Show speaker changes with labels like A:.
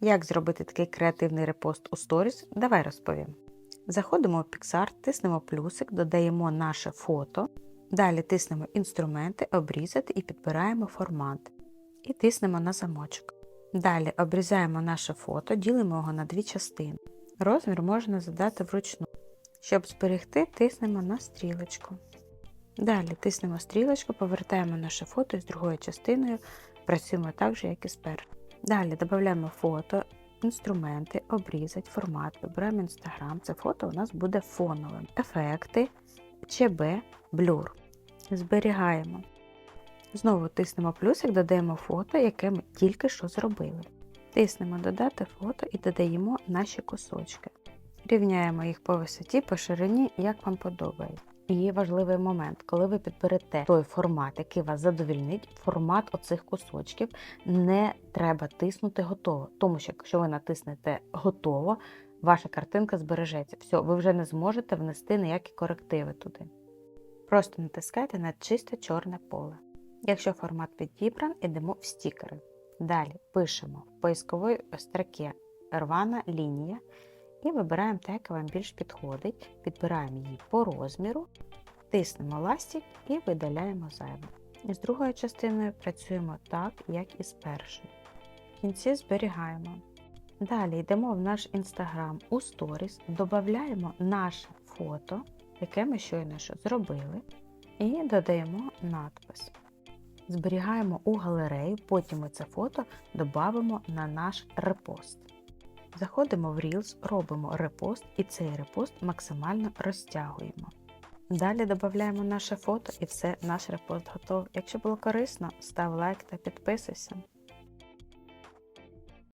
A: Як зробити такий креативний репост у сторіс? Давай розповім. Заходимо в Pixar, тиснемо плюсик, додаємо наше фото. Далі тиснемо інструменти, обрізати і підбираємо формат. І тиснемо на замочок. Далі обрізаємо наше фото, ділимо його на дві частини. Розмір можна задати вручну. Щоб зберегти, тиснемо на стрілочку. Далі тиснемо стрілочку, повертаємо наше фото з другою частиною працюємо так же, як і спершу. Далі додаємо фото, інструменти, обрізати, формат, вибираємо Instagram. Це фото у нас буде фоновим. Ефекти, ЧБ, блюр. Зберігаємо. Знову тиснемо плюсик, додаємо фото, яке ми тільки що зробили. Тиснемо Додати фото і додаємо наші кусочки. Рівняємо їх по висоті, по ширині, як вам подобається. І важливий момент, коли ви підберете той формат, який вас задовільнить, формат оцих кусочків не треба тиснути готово. Тому що якщо ви натиснете готово, ваша картинка збережеться. Все, ви вже не зможете внести ніякі корективи туди. Просто натискайте на чисте чорне поле. Якщо формат підібран, йдемо в стікери. Далі пишемо в поисковій строці рвана лінія і вибираємо те, яке вам більш підходить, підбираємо її по розміру, тиснемо ластик і видаляємо зайве. І з другою частиною працюємо так, як і з першою. В кінці зберігаємо. Далі йдемо в наш інстаграм у сторіс, додаємо наше фото, яке ми щойно що зробили, і додаємо надпис. Зберігаємо у галерею, потім ми це фото додамо на наш репост. Заходимо в Reels, робимо репост і цей репост максимально розтягуємо. Далі додаємо наше фото і все, наш репост готовий. Якщо було корисно, став лайк та підписуйся.